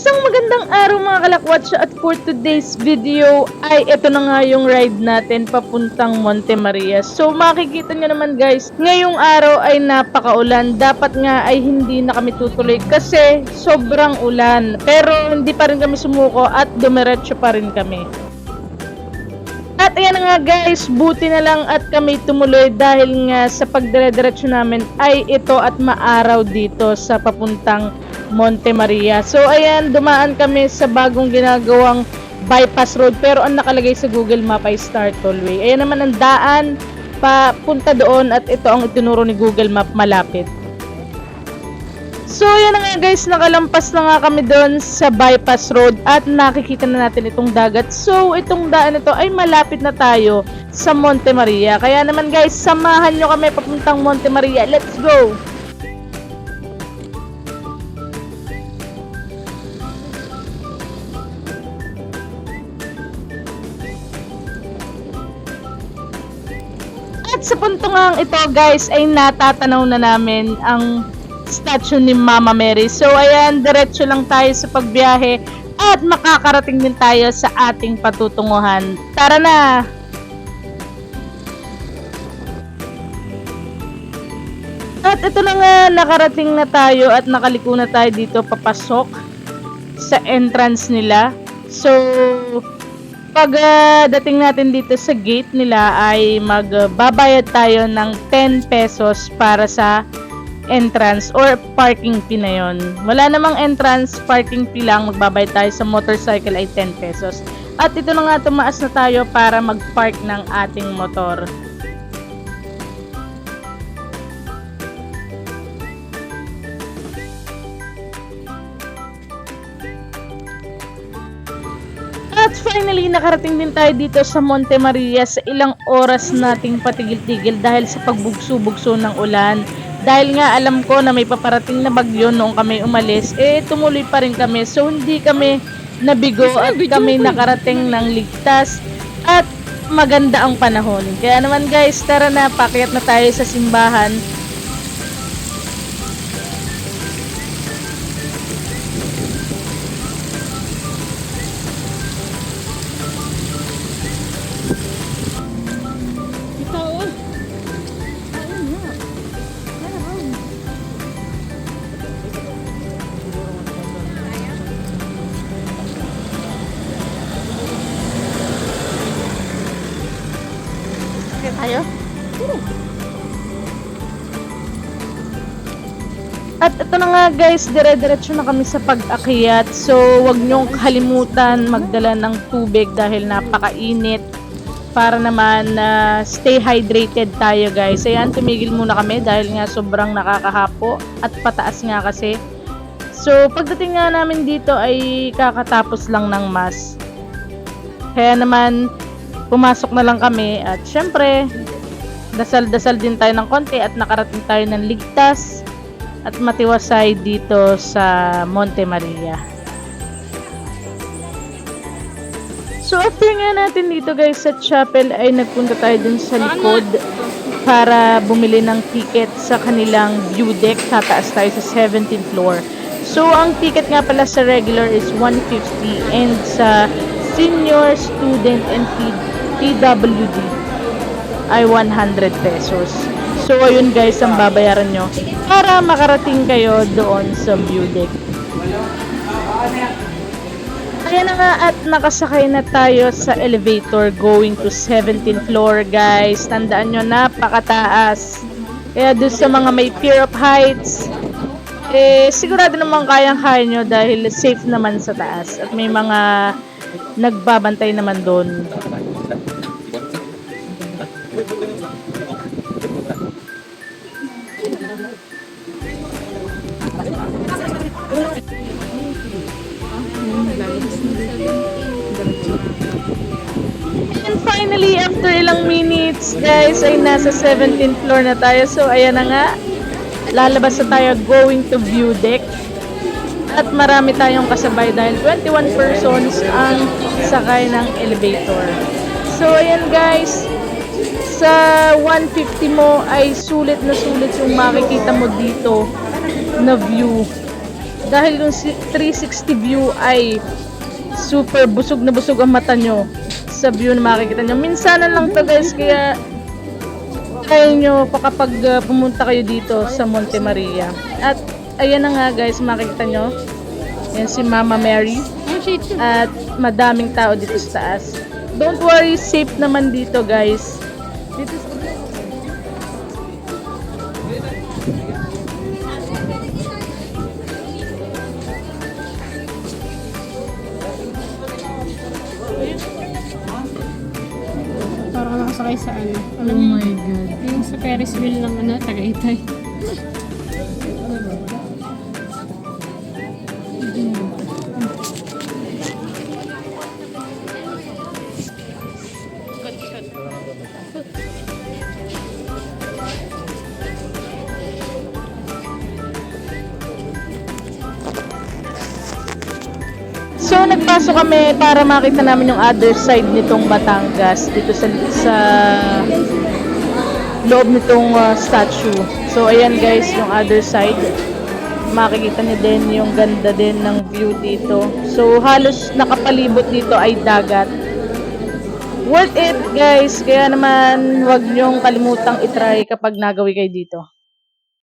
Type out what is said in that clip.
Isang magandang araw mga kalakwatsa at for today's video ay ito na nga yung ride natin papuntang Monte Maria. So makikita nyo naman guys, ngayong araw ay napakaulan. Dapat nga ay hindi na kami tutuloy kasi sobrang ulan. Pero hindi pa rin kami sumuko at dumiretso pa rin kami. At ayan nga guys, buti na lang at kami tumuloy dahil nga sa pagdire-diretso namin ay ito at maaraw dito sa papuntang Monte Maria. So ayan, dumaan kami sa bagong ginagawang bypass road pero ang nakalagay sa Google Map ay Star Tollway. Ayan naman ang daan papunta doon at ito ang itinuro ni Google Map malapit. So, yan na nga guys, nakalampas na nga kami doon sa bypass road at nakikita na natin itong dagat. So, itong daan ito ay malapit na tayo sa Monte Maria. Kaya naman guys, samahan nyo kami papuntang Monte Maria. Let's go! At sa puntungang ito guys ay natatanaw na namin ang statue ni Mama Mary. So ayan, diretso lang tayo sa pagbiyahe at makakarating din tayo sa ating patutunguhan. Tara na! At ito na nga, nakarating na tayo at nakaliko na tayo dito papasok sa entrance nila. So, pag ah, dating natin dito sa gate nila ay magbabayad tayo ng 10 pesos para sa entrance or parking fee na yon. Wala namang entrance, parking fee lang, magbabayad tayo sa motorcycle ay 10 pesos. At ito na nga, tumaas na tayo para mag-park ng ating motor. At finally, nakarating din tayo dito sa Monte Maria sa ilang oras nating patigil-tigil dahil sa pagbugso-bugso ng ulan. Dahil nga alam ko na may paparating na bagyo noong kami umalis, eh tumuloy pa rin kami. So hindi kami nabigo at kami nakarating ng ligtas at maganda ang panahon. Kaya naman guys, tara na, pakyat na tayo sa simbahan. Tayo? At ito na nga guys, dire-diretso na kami sa pag-akyat. So, wag niyong kalimutan magdala ng tubig dahil napakainit para naman na stay hydrated tayo guys. Ayan, tumigil muna kami dahil nga sobrang nakakahapo at pataas nga kasi. So, pagdating nga namin dito ay kakatapos lang ng mass. Kaya naman, pumasok na lang kami at syempre, dasal-dasal din tayo ng konti at nakarating tayo ng ligtas at matiwasay dito sa Monte Maria. So after nga natin dito guys sa chapel ay nagpunta tayo dun sa likod para bumili ng ticket sa kanilang view deck. Tataas tayo sa 17th floor. So ang ticket nga pala sa regular is 150 and sa senior student and PWD ay 100 pesos. So, ayun guys, ang babayaran nyo para makarating kayo doon sa view deck. Ayan na nga at nakasakay na tayo sa elevator going to 17th floor guys. Tandaan nyo, napakataas. Kaya doon sa mga may fear of heights, eh, sigurado naman kayang-kaya nyo dahil safe naman sa taas. At may mga nagbabantay naman doon. And finally, after ilang minutes, guys, ay nasa 17th floor na tayo. So, ayan na nga. Lalabas na tayo going to view deck. At marami tayong kasabay dahil 21 persons ang sakay ng elevator. So, ayan guys. Sa 150 mo ay sulit na sulit yung makikita mo dito na view Dahil yung si- 360 view ay super busog na busog ang mata nyo sa view na makikita nyo. Minsanan lang to guys, kaya kaya nyo pa kapag uh, pumunta kayo dito sa Monte Maria. At ayan na nga guys, makikita nyo. Yan si Mama Mary. At madaming tao dito sa taas. Don't worry, safe naman dito guys. Dito sa Parang nakasakay sa ano. Ano Oh yun? my God. Yung sa Ferris wheel ng ano, Tagaytay. So, nagpasok kami para makita namin yung other side nitong Batangas dito sa, sa loob nitong uh, statue. So, ayan guys, yung other side. Makikita niyo din yung ganda din ng view dito. So, halos nakapalibot dito ay dagat. Worth it guys, kaya naman wag niyong kalimutang itry kapag nagawi kayo dito.